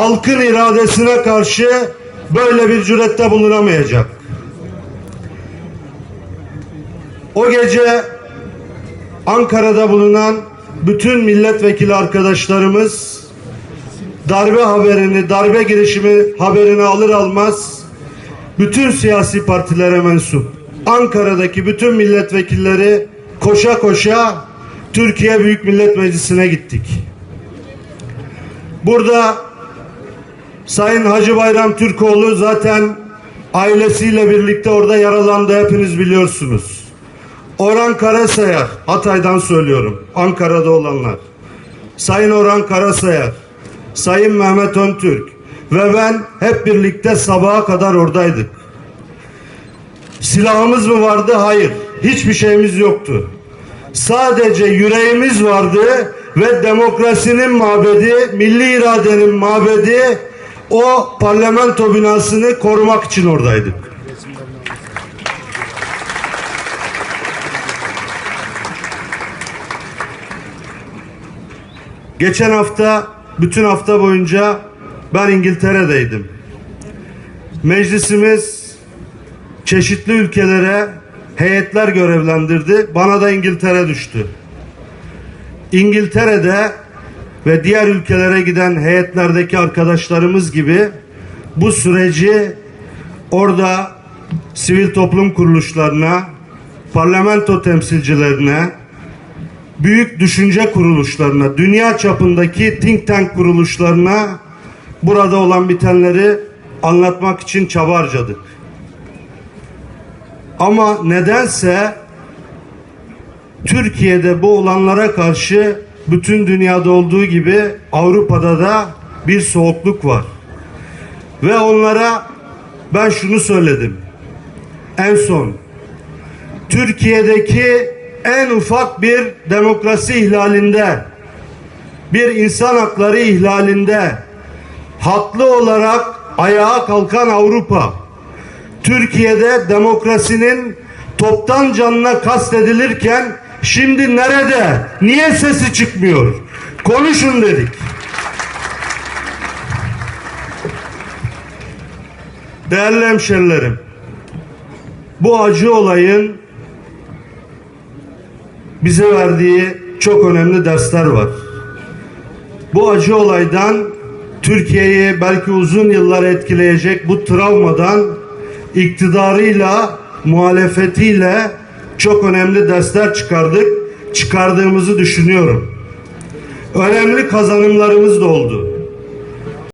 halkın iradesine karşı böyle bir cürette bulunamayacak. O gece Ankara'da bulunan bütün milletvekili arkadaşlarımız darbe haberini, darbe girişimi haberini alır almaz bütün siyasi partilere mensup Ankara'daki bütün milletvekilleri koşa koşa Türkiye Büyük Millet Meclisi'ne gittik. Burada Sayın Hacı Bayram Türkoğlu zaten ailesiyle birlikte orada yaralandı hepiniz biliyorsunuz. Orhan Karasayar, Hatay'dan söylüyorum, Ankara'da olanlar. Sayın Orhan Karasayar, Sayın Mehmet Öntürk ve ben hep birlikte sabaha kadar oradaydık. Silahımız mı vardı? Hayır. Hiçbir şeyimiz yoktu. Sadece yüreğimiz vardı ve demokrasinin mabedi, milli iradenin mabedi o parlamento binasını korumak için oradaydık. Geçen hafta, bütün hafta boyunca ben İngiltere'deydim. Meclisimiz çeşitli ülkelere heyetler görevlendirdi. Bana da İngiltere düştü. İngiltere'de ve diğer ülkelere giden heyetlerdeki arkadaşlarımız gibi bu süreci orada sivil toplum kuruluşlarına, parlamento temsilcilerine, büyük düşünce kuruluşlarına, dünya çapındaki think tank kuruluşlarına burada olan bitenleri anlatmak için çaba harcadık. Ama nedense Türkiye'de bu olanlara karşı bütün dünyada olduğu gibi Avrupa'da da bir soğukluk var. Ve onlara ben şunu söyledim. En son Türkiye'deki en ufak bir demokrasi ihlalinde, bir insan hakları ihlalinde haklı olarak ayağa kalkan Avrupa, Türkiye'de demokrasinin toptan canına kastedilirken şimdi nerede? Niye sesi çıkmıyor? Konuşun dedik. Değerli hemşerilerim, bu acı olayın bize verdiği çok önemli dersler var. Bu acı olaydan Türkiye'yi belki uzun yıllar etkileyecek bu travmadan iktidarıyla, muhalefetiyle çok önemli dersler çıkardık. Çıkardığımızı düşünüyorum. Önemli kazanımlarımız da oldu.